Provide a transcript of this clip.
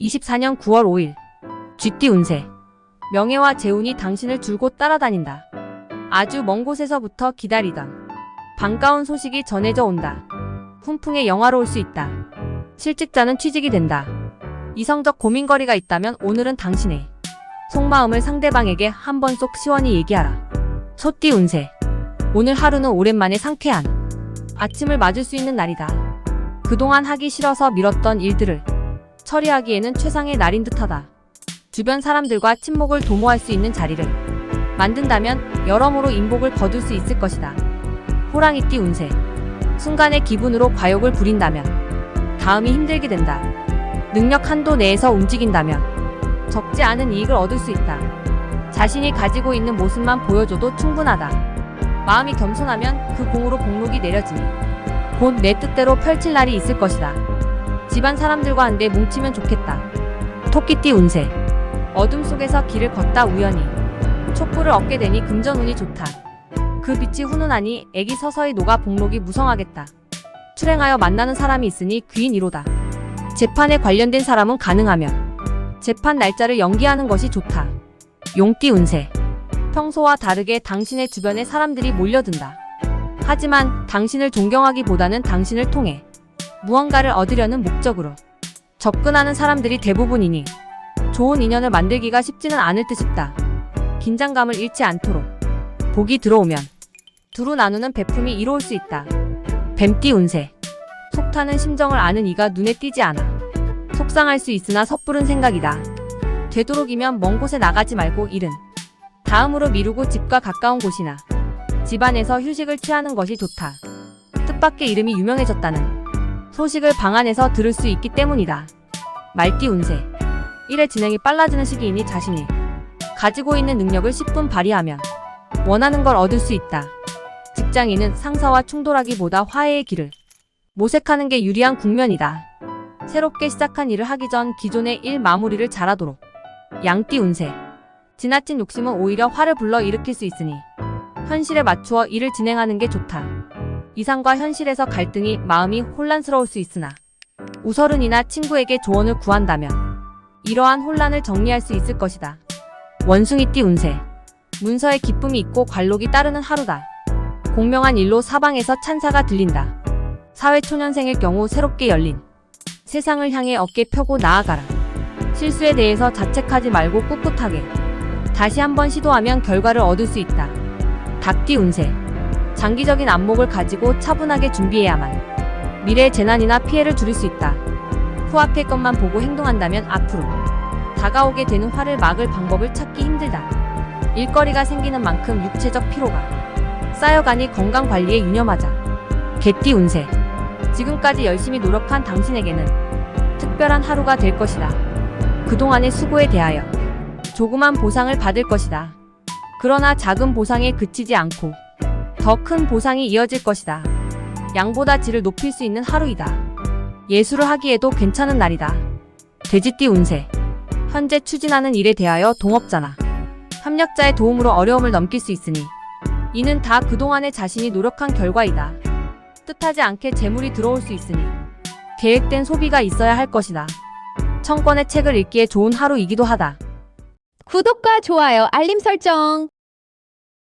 24년 9월 5일 쥐띠 운세 명예와 재운이 당신을 줄곧 따라다닌다. 아주 먼 곳에서부터 기다리던 반가운 소식이 전해져 온다. 훈풍에 영화로울 수 있다. 실직자는 취직이 된다. 이성적 고민거리가 있다면 오늘은 당신의 속마음을 상대방에게 한 번 쏙 시원히 얘기하라. 소띠 운세 오늘 하루는 오랜만에 상쾌한 아침을 맞을 수 있는 날이다. 그동안 하기 싫어서 미뤘던 일들을 처리하기에는 최상의 날인 듯하다. 주변 사람들과 친목을 도모할 수 있는 자리를 만든다면 여러모로 인복을 거둘 수 있을 것이다. 호랑이띠 운세. 순간의 기분으로 과욕을 부린다면 다음이 힘들게 된다. 능력 한도 내에서 움직인다면 적지 않은 이익을 얻을 수 있다. 자신이 가지고 있는 모습만 보여줘도 충분하다. 마음이 겸손하면 그 공으로 복록이 내려지니 곧 내 뜻대로 펼칠 날이 있을 것이다. 집안 사람들과 한데 뭉치면 좋겠다. 토끼띠 운세. 어둠 속에서 길을 걷다 우연히 촛불을 얻게 되니 금전운이 좋다. 그 빛이 훈훈하니 애기 서서히 녹아 복록이 무성하겠다. 출행하여 만나는 사람이 있으니 귀인 1호다. 재판에 관련된 사람은 가능하면 재판 날짜를 연기하는 것이 좋다. 용띠 운세. 평소와 다르게 당신의 주변에 사람들이 몰려든다. 하지만 당신을 존경하기보다는 당신을 통해 무언가를 얻으려는 목적으로 접근하는 사람들이 대부분이니 좋은 인연을 만들기가 쉽지는 않을 듯 싶다. 긴장감을 잃지 않도록 복이 들어오면 두루 나누는 베품이 이로울 수 있다. 뱀띠 운세 속타는 심정을 아는 이가 눈에 띄지 않아 속상할 수 있으나 섣부른 생각이다. 되도록이면 먼 곳에 나가지 말고 일은 다음으로 미루고 집과 가까운 곳이나 집안에서 휴식을 취하는 것이 좋다. 뜻밖의 이름이 유명해졌다는 소식을 방 안에서 들을 수 있기 때문이다. 말띠 운세. 일의 진행이 빨라지는 시기이니 자신이 가지고 있는 능력을 10분 발휘하면 원하는 걸 얻을 수 있다. 직장인은 상사와 충돌하기보다 화해의 길을 모색하는 게 유리한 국면이다. 새롭게 시작한 일을 하기 전 기존의 일 마무리를 잘하도록. 양띠 운세. 지나친 욕심은 오히려 화를 불러 일으킬 수 있으니 현실에 맞추어 일을 진행하는 게 좋다. 이상과 현실에서 갈등이 마음이 혼란스러울 수 있으나 우설은이나 친구에게 조언을 구한다면 이러한 혼란을 정리할 수 있을 것이다. 원숭이띠 운세. 문서에 기쁨이 있고 관록이 따르는 하루다. 공명한 일로 사방에서 찬사가 들린다. 사회초년생일 경우 새롭게 열린 세상을 향해 어깨 펴고 나아가라. 실수에 대해서 자책하지 말고 꿋꿋하게 다시 한번 시도하면 결과를 얻을 수 있다. 닭띠 운세. 장기적인 안목을 가지고 차분하게 준비해야만 미래의 재난이나 피해를 줄일 수 있다. 코앞의 것만 보고 행동한다면 앞으로 다가오게 되는 화를 막을 방법을 찾기 힘들다. 일거리가 생기는 만큼 육체적 피로가 쌓여가니 건강 관리에 유념하자. 개띠 운세. 지금까지 열심히 노력한 당신에게는 특별한 하루가 될 것이다. 그동안의 수고에 대하여 조그만 보상을 받을 것이다. 그러나 작은 보상에 그치지 않고 더 큰 보상이 이어질 것이다. 양보다 질을 높일 수 있는 하루이다. 예술을 하기에도 괜찮은 날이다. 돼지띠 운세. 현재 추진하는 일에 대하여 동업자나 협력자의 도움으로 어려움을 넘길 수 있으니 이는 다 그동안의 자신이 노력한 결과이다. 뜻하지 않게 재물이 들어올 수 있으니 계획된 소비가 있어야 할 것이다. 청권의 책을 읽기에 좋은 하루이기도 하다. 구독과 좋아요, 알림 설정.